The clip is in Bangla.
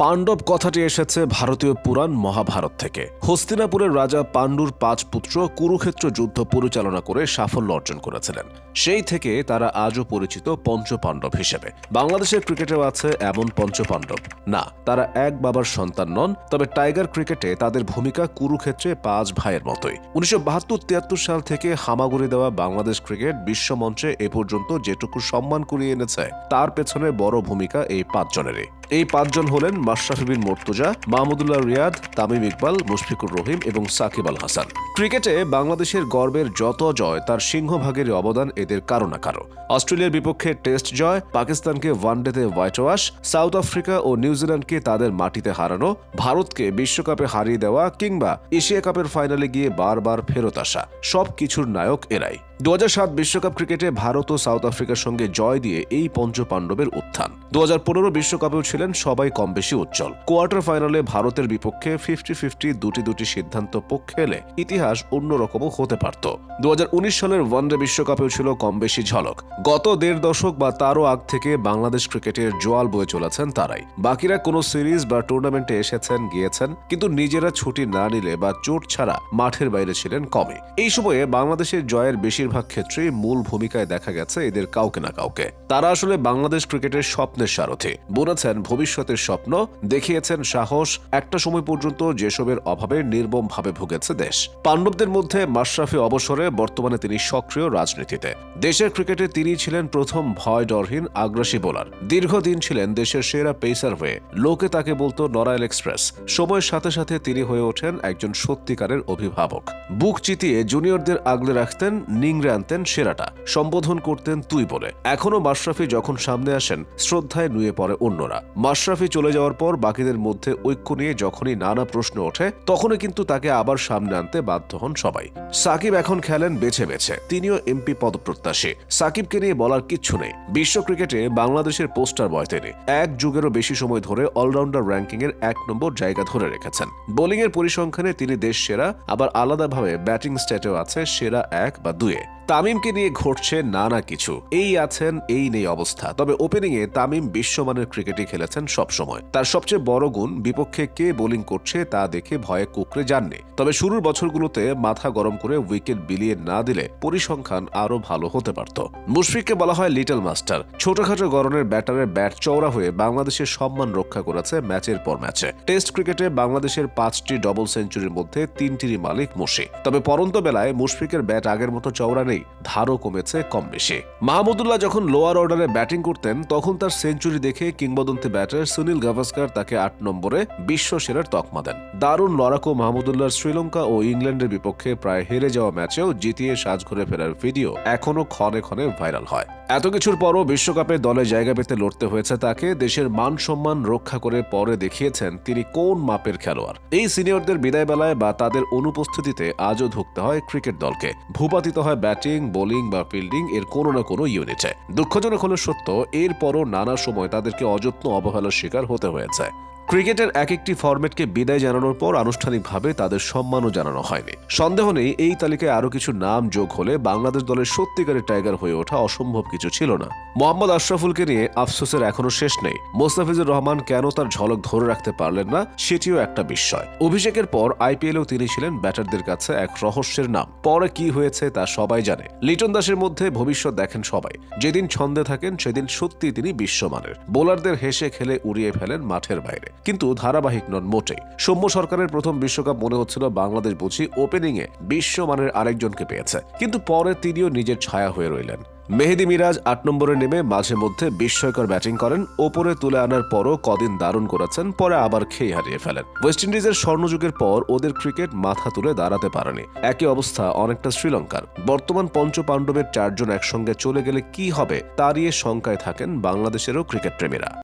পাণ্ডব কথাটি এসেছে ভারতীয় পুরাণ মহাভারত থেকে। হস্তিনাপুরের রাজা পাণ্ডুর পাঁচ পুত্র কুরুক্ষেত্র যুদ্ধ পরিচালনা করে সাফল্য অর্জন করেছিলেন। সেই থেকে তারা আজও পরিচিত পঞ্চপাণ্ডব হিসেবে। বাংলাদেশের ক্রিকেটেও আছে এমন পঞ্চপাণ্ডব। না, তারা এক বাবার সন্তান নন, তবে টাইগার ক্রিকেটে তাদের ভূমিকা কুরুক্ষেত্রে পাঁচ ভাইয়ের মতোই। উনিশশো বাহাত্তর তিয়াত্তর সাল থেকে হামাগুড়ি দেওয়া বাংলাদেশ ক্রিকেট বিশ্বমঞ্চে এ পর্যন্ত যেটুকু সম্মান কুড়িয়ে এনেছে, তার পেছনে বড় ভূমিকা এই পাঁচজনেরই। এই পাঁচজন হলেন মাশরাফি বিন মর্তুজা, মাহমুদুল্লাহ রিয়াদ, তামিম ইকবাল, মুশফিকুর রহিম এবং সাকিব আল হাসান। ক্রিকেটে বাংলাদেশের গর্বের যত জয়, তার সিংহভাগের অবদান এদের কারও না কারও। অস্ট্রেলিয়ার বিপক্ষে টেস্ট জয়, পাকিস্তানকে ওয়ানডেতে হোয়াইট ওয়াশ, সাউথ আফ্রিকা ও নিউজিল্যান্ডকে তাদের মাটিতে হারানো, ভারতকে বিশ্বকাপে হারিয়ে দেওয়া কিংবা এশিয়া কাপের ফাইনালে গিয়ে বারবার ফেরত আসা, সব কিছুর নায়ক এরাই। দু বিশ্বকাপ ক্রিকেটে ভারত ও সাউথ আফ্রিকার সঙ্গে জয় দিয়ে এই পঞ্চ পাণ্ডবের উত্থান দু বিশ্বকাপেও ছিলেন সবাই কম বেশি উজ্জ্বল। কোয়ার্টার ফাইনালে ভারতের বিপক্ষে ফিফটি ফিফটি দুটি দুটি সিদ্ধান্ত পক্ষে এলে ইতিহাস অন্যরকমও হতে পারত। দু সালের ওয়ানডে বিশ্বকাপেও ছিল কম বেশি ঝলক। গত দেড় দশক বা তারও আগ থেকে বাংলাদেশ ক্রিকেটের জোয়াল বয়ে চলেছেন তারাই। বাকিরা কোনো সিরিজ বা টুর্নামেন্টে এসেছেন, গিয়েছেন, কিন্তু নিজেরা ছুটি না নিলে বা চোট ছাড়া মাঠের বাইরে ছিলেন কমে এই সময়ে বাংলাদেশের জয়ের বেশিরভাগ ক্ষেত্রেই মূল ভূমিকায় দেখা গেছে এদের কাউকে না কাউকে। তারা আসলে বাংলাদেশ ক্রিকেটের স্বপ্নের সারথি, বুনেছেন ভবিষ্যতের স্বপ্ন দেখিয়েছেন সাহস একটা সময় পর্যন্ত যেসবের অভাবে নির্মমভাবে ভুগেছে দেশ। পাণ্ডবদের মধ্যে মাশরাফি অবসরে বর্তমানে তিনি সক্রিয় রাজনীতিতে। দেশের ক্রিকেটে তিনি ছিলেন প্রথম ভয় ডরহীন আগ্রাসী বোলার। দীর্ঘদিন ছিলেন দেশের সেরা পেসার হয়ে। লোকে তাকে বলতো নরায়ল এক্সপ্রেস। সময়ের সাথে সাথে তিনি হয়ে ওঠেন একজন সত্যিকারের অভিভাবক। বুক চিতিয়ে জুনিয়রদের আগলে রাখতেন, নিংড়ে আনতেন সেরাটা। সম্বোধন করতেন তুই বলে। এখনও মাশরাফি যখন সামনে আসেন, শ্রদ্ধায় নুয়ে পড়ে অন্যরা। মাশরাফি চলে যাওয়ার পর বাকিদের মধ্যে ঐক্য নিয়ে যখনই নানা প্রশ্ন ওঠে, তখনই কিন্তু তাকে আবার সামনে আনতে বাধ্য হন সবাই। সাকিব এখন খেলেন বেছে বেছে, তিনিও এমপি পদপ্রত্যাশী। সাকিবকে নিয়ে বলার কিচ্ছু নেই। বিশ্ব ক্রিকেটে বাংলাদেশের পোস্টার বয় তিনি। এক যুগেরও বেশি সময় ধরে অলরাউন্ডার র্যাঙ্কিং এর এক নম্বর জায়গা ধরে রেখেছেন। বোলিং এর পরিসংখ্যানে তিনি দেশ সেরা, আবার আলাদাভাবে ব্যাটিং স্ট্যাটেও আছে সেরা এক বা দুয়ে। তামিমকে নিয়ে ঘটছে নানা কিছু। এই আছেন, এই নেই অবস্থা। তবে ওপেনিং এ তামিম বিশ্বমানের ক্রিকেটই খেলেছেন সবসময়। তার সবচেয়ে বড় গুণ, বিপক্ষে কে বোলিং করছে তা দেখে ভয়ে কুকড়ে যাননি। তবে শুরুর বছরগুলোতে মাথা গরম করে উইকেট বিলিয়ে না দিলে পরিসংখ্যান আরও ভালো হতে পারত। মুশফিককে বলা হয় লিটল মাস্টার ছোটখাটো গরনের ব্যাটারের ব্যাট চওড়া হয়ে বাংলাদেশের সম্মান রক্ষা করেছে ম্যাচের পর ম্যাচে। টেস্ট ক্রিকেটে বাংলাদেশের পাঁচটি ডবল সেঞ্চুরির মধ্যে তিনটিরই মালিক মুশি তবে পরন্ত বেলায় মুশফিকের ব্যাট আগের মতো চওড়া নেই। ধারও কমেছে কম বেশি মাহমুদুল্লাহ যখন লোয়ার অর্ডারে ব্যাটিং করতেন, তখন তার সেঞ্চুরি দেখে কিংবদন্তি ব্যাটার সুনীল গাভাস্কার তাকে আট নম্বরে বিশ্ব সেরার তকমা দেন। দারুণ লড়াকু মাহমুদুল্লাহর শ্রীলঙ্কা ও ইংল্যান্ডের বিপক্ষে প্রায় হেরে যাওয়া ম্যাচেও জিতিয়ে সাজঘরে ফেরার ভিডিও এখনও ক্ষণে ক্ষণে ভাইরাল হয়। এত কিছুর পরও বিশ্বকাপে দলে জায়গা পেতে লড়তে হয়েছে তাকে। দেশের মান সম্মান রক্ষা করে পরে দেখিয়েছেন তিনি কোন মাপের খেলোয়াড়। এই সিনিয়রদের বিদায় বেলায় বা তাদের অনুপস্থিতিতে আজও ধুকতে হয় ক্রিকেট দলকে। ভূপাতিত হয় ব্যাটিং, বোলিং বা ফিল্ডিং এর কোনো না কোনো ইউনিটে। দুঃখজনক হলো সত্য, এরপরও নানা সময় তাদেরকে অযত্ন অবহেলার শিকার হতে হয়েছে। ক্রিকেটের এক একটি ফরম্যাটকে বিদায় জানানোর পর আনুষ্ঠানিকভাবে তাদের সম্মানও জানানো হয়নি। সন্দেহ নেই, এই তালিকায় আরও কিছু নাম যোগ হলে বাংলাদেশ দলের সত্যিকারের টাইগার হয়ে ওঠা অসম্ভব কিছু ছিল না। মোহাম্মদ আশরাফুলকে নিয়ে আফসোসের এখনও শেষ নেই। মোস্তাফিজুর রহমান কেন তার ঝলক ধরে রাখতে পারলেন না, সেটিও একটা বিস্ময় অভিষেকের পর আইপিএলেও তিনি ছিলেন ব্যাটারদের কাছে এক রহস্যের নাম। পরে কি হয়েছে তা সবাই জানে। লিটন দাসের মধ্যে ভবিষ্যৎ দেখেন সবাই। যেদিন ছন্দে থাকেন, সেদিন সত্যি তিনি বিশ্বমানের। বোলারদের হেসে খেলে উড়িয়ে ফেলেন মাঠের বাইরে। কিন্তু ধারাবাহিক নন মোটেই সৌম্য সরকারের প্রথম বিশ্বকাপ মনে হচ্ছিল বাংলাদেশ বুঝি ওপেনিংয়ে বিশ্বমানের আরেকজনকে পেয়েছে। কিন্তু পরে তিনিও নিজের ছায়া হয়ে রইলেন। মেহেদি মিরাজ আট নম্বরে নেমে মাঝে মধ্যে বিস্ময়কর ব্যাটিং করেন। ওপরে তুলে আনার পরও কদিন দারুণ করেছেন, পরে আবার খেয়ে হারিয়ে ফেলেন। ওয়েস্ট ইন্ডিজের স্বর্ণযুগের পর ওদের ক্রিকেট মাথা তুলে দাঁড়াতে পারেনি। একই অবস্থা অনেকটা শ্রীলঙ্কার। বর্তমান পঞ্চ পাণ্ডবের চারজন একসঙ্গে চলে গেলে কি হবে তা নিয়ে শঙ্কায় থাকেন বাংলাদেশেরও ক্রিকেট প্রেমীরা।